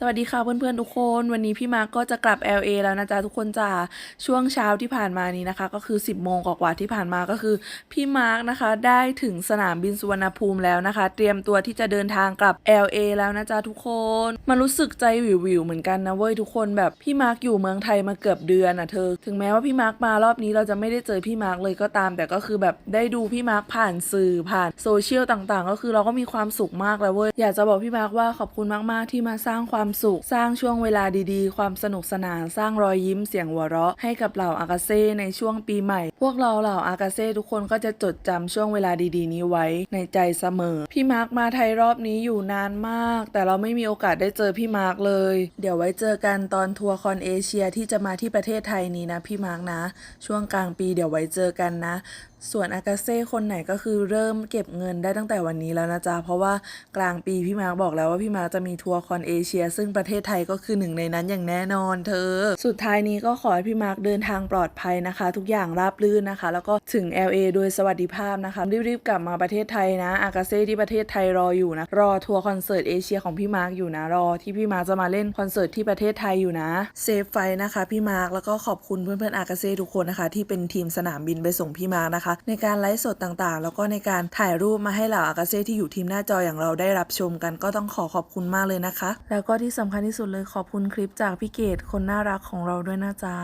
สวัสดีค่ะเพื่อนๆทุกคน วันนี้พี่มาร์กก็จะกลับ LA แล้วนะจ๊ะทุกคนจ้าช่วงเช้าที่ผ่านมานี้นะคะ ก็คือ 10 โมงกว่าๆที่ผ่านมาก็คือ พี่มาร์กนะคะได้ถึงสนามบินสุวรรณภูมิแล้วนะคะ เตรียมตัวที่จะเดินทางกลับ LA แล้วนะจ๊ะทุกคนมันรู้สึกใจวิววิวเหมือนกันนะเว้ยทุกคนแบบพี่มาร์กอยู่เมืองไทยมาเกือบเดือนอะเธอ ถึงแม้ว่าพี่มาร์กมารอบนี้เราจะไม่ได้เจอพี่มาร์กเลยก็ตาม แต่ก็คือแบบได้ดูพี่มาร์กผ่านสื่อผ่านโซเชียลต่างๆ ก็คือเราก็มีความสุขมากแล้วเว้ยอยากจะบอกพี่มาร์กว่าขอบคุณมากๆที่มาสร้างความสุข สร้างช่วงเวลาดีๆ ความสนุกสนานสร้างรอยยิ้มเสียงหัวเราะให้กับเหล่าอากาเซ่ในช่วงปีใหม่ พวกเราเหล่าอากาเซ่ทุกคนก็จะจดจำช่วงเวลาดีๆ นี้ไว้ในใจเสมอ พี่มาร์กมาไทยรอบนี้อยู่นานมาก แต่เราไม่มีโอกาสได้เจอพี่มาร์กเลย เดี๋ยวไว้เจอกันตอนทัวร์คอนเอเชียที่จะมาที่ประเทศไทยนี้นะพี่มาร์กนะ ช่วงกลางปีเดี๋ยวไว้เจอกันนะส่วนอากาเซ่คนไหนก็คือเริ่มเก็บเงินได้ตั้งแต่วันนี้แล้วนะจ๊ะ เพราะว่ากลางปีพี่มาร์กบอกแล้วว่าพี่มาร์กจะมีทัวร์คอนเอเชีย ซึ่งประเทศไทยก็คือหนึ่งในนั้นอย่างแน่นอนเธอ สุดท้ายนี้ก็ขอให้พี่มาร์กเดินทางปลอดภัยนะคะ ทุกอย่างราบรื่นนะคะ แล้วก็ถึง LA โดยสวัสดิภาพนะคะ รีบๆกลับมาประเทศไทยนะ อากาเซ่ที่ประเทศไทยรออยู่นะ รอทัวร์คอนเสิร์ตเอเชียของพี่มาร์กอยู่นะ รอที่พี่มาร์กจะมาเล่นคอนเสิร์ตที่ประเทศไทยอยู่นะ เซฟไฟนะคะ พี่มาร์กแล้วก็ขอบคุณเพื่อนๆอากาเซ่ทุกคนนะคะ ที่เป็นทีมสนามบินไปส่งพี่มาร์กนะคะ ในการไลฟ์สดต่างๆ แล้วก็ในการถ่ายรูปมาให้เหล่าอากาเซ่ที่อยู่ทีมหน้าจออย่างเราได้รับชมกันก็ต้องขอขอบคุณมากเลยนะคะ แล้วก็ที่สำคัญที่สุดเลยขอบคุณคลิปจากพี่เกดคนน่ารักของเราด้วยนะจ๊ะ